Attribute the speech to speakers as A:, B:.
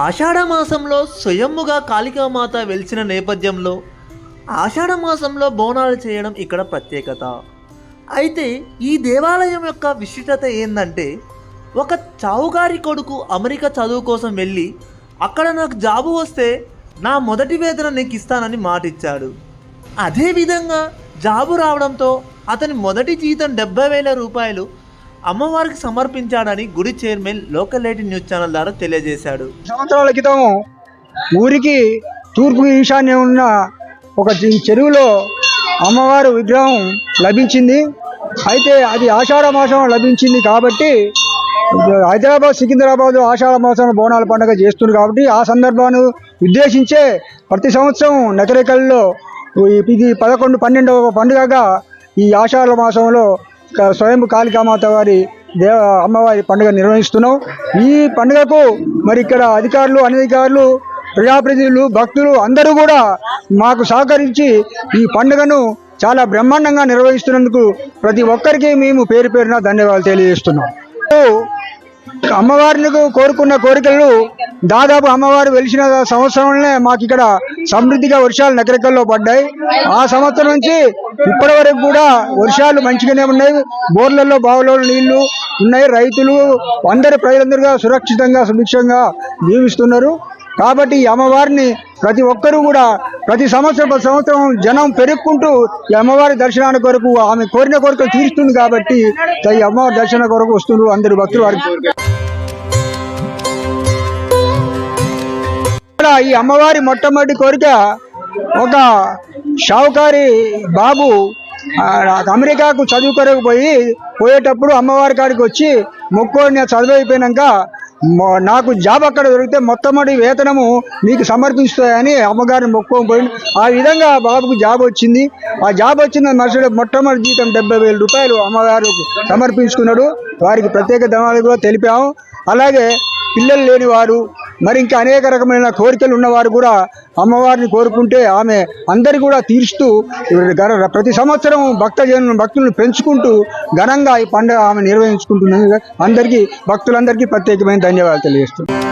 A: ఆషాఢ మాసంలో స్వయమ్ముగా కాళికామాత వెలిసిన నేపథ్యంలో ఆషాఢ మాసంలో బోనాలు చేయడం ఇక్కడ ప్రత్యేకత. అయితే ఈ దేవాలయం యొక్క విశిష్టత ఏంటంటే ఒక చావుగారి కొడుకు అమెరికా చదువు కోసం వెళ్ళి అక్కడ నాకు జాబు వస్తే నా మొదటి వేతన నీకు ఇస్తానని మాటిచ్చాడు. అదేవిధంగా జాబు రావడంతో అతని మొదటి జీతం డెబ్బై వేల రూపాయలు అమ్మవారికి సమర్పించాడని గుడి chairman local eighty news channel ద్వారా తెలియజేశాడు.
B: సంవత్సరాల క్రితం ఊరికి తూర్పు ఈశాన్యం ఉన్న ఒక చెరువులో అమ్మవారు విగ్రహం లభించింది. అయితే అది ఆషాఢ మాసం లభించింది కాబట్టి హైదరాబాద్ సికింద్రాబాద్ ఆషాఢ మాసం బోనాల పండుగ చేస్తున్నారు కాబట్టి ఆ సందర్భాన్ని ఉద్దేశించే ప్రతి సంవత్సరం నకరేకల్లో ఇది పదకొండు పన్నెండవ పండుగగా ఈ ఆషాఢ మాసంలో స్వయం కాళికామాత వారి దేవ అమ్మవారి పండుగ నిర్వహిస్తున్నాం. ఈ పండుగకు మరి ఇక్కడ అధికారులు అనధికారులు ప్రజాప్రతినిధులు భక్తులు అందరూ కూడా మాకు సహకరించి ఈ పండుగను చాలా బ్రహ్మాండంగా నిర్వహిస్తున్నందుకు ప్రతి ఒక్కరికి మేము పేరు పేరున ధన్యవాదాలు తెలియజేస్తున్నాం. అమ్మవారిని కోరుకున్న కోరికలు దాదాపు అమ్మవారు వెలిసిన సంవత్సరంలోనే మాకు ఇక్కడ సమృద్ధిగా వర్షాలు నగరికల్లో పడ్డాయి. ఆ సంవత్సరం నుంచి ఇప్పటి వరకు కూడా వర్షాలు మంచిగానే ఉన్నాయి. బోర్లలో బావులలో నీళ్ళు ఉన్నాయి. రైతులు అందరి ప్రజలందరూ సురక్షితంగా సుభిక్షంగా జీవిస్తున్నారు. కాబట్టి ఈ అమ్మవారిని ప్రతి ఒక్కరూ కూడా ప్రతి సంవత్సరం ప్రతి సంవత్సరం జనం పెరుక్కుంటూ ఈ అమ్మవారి దర్శనానికి కొరకు ఆమె కోరిన కోరికలు తీరుస్తుంది కాబట్టి ఈ అమ్మవారి దర్శనం కొరకు వస్తున్నారు అందరు భక్తులు. వారికి ఇక్కడ ఈ అమ్మవారి మొట్టమొదటి కోరిక ఒక షావుకారి బాబు అమెరికాకు చదువుకోరకు పోయి పోయేటప్పుడు అమ్మవారి కాడికి వచ్చి మొక్కోడిని చదువు అయిపోయినాక నాకు జాబ్ అక్కడ దొరికితే మొట్టమొదటి వేతనము మీకు సమర్పిస్తాయని అమ్మగారిని మొక్కుకొని పోయి ఆ విధంగా బాబుకు జాబ్ వచ్చింది. ఆ జాబ్ వచ్చిన మరుసటి మొట్టమొదటి జీతం డెబ్బై వేల రూపాయలు అమ్మగారు సమర్పించుకున్నాడు. వారికి ప్రత్యేక ధనాలు కూడా తెలిపాము. అలాగే పిల్లలు లేని వారు మరి ఇంకా అనేక రకమైన కోరికలు ఉన్నవారు కూడా అమ్మవారిని కోరుకుంటే ఆమె అందరి కూడా తీరుస్తూ ప్రతి సంవత్సరం భక్తజను భక్తులను పెంచుకుంటూ ఘనంగా ఈ పండుగ ఆమె నిర్వహించుకుంటున్నది అందరికీ భక్తులందరికీ ప్రత్యేకమైన ధన్యవాదాలు తెలియజేస్తున్నాను.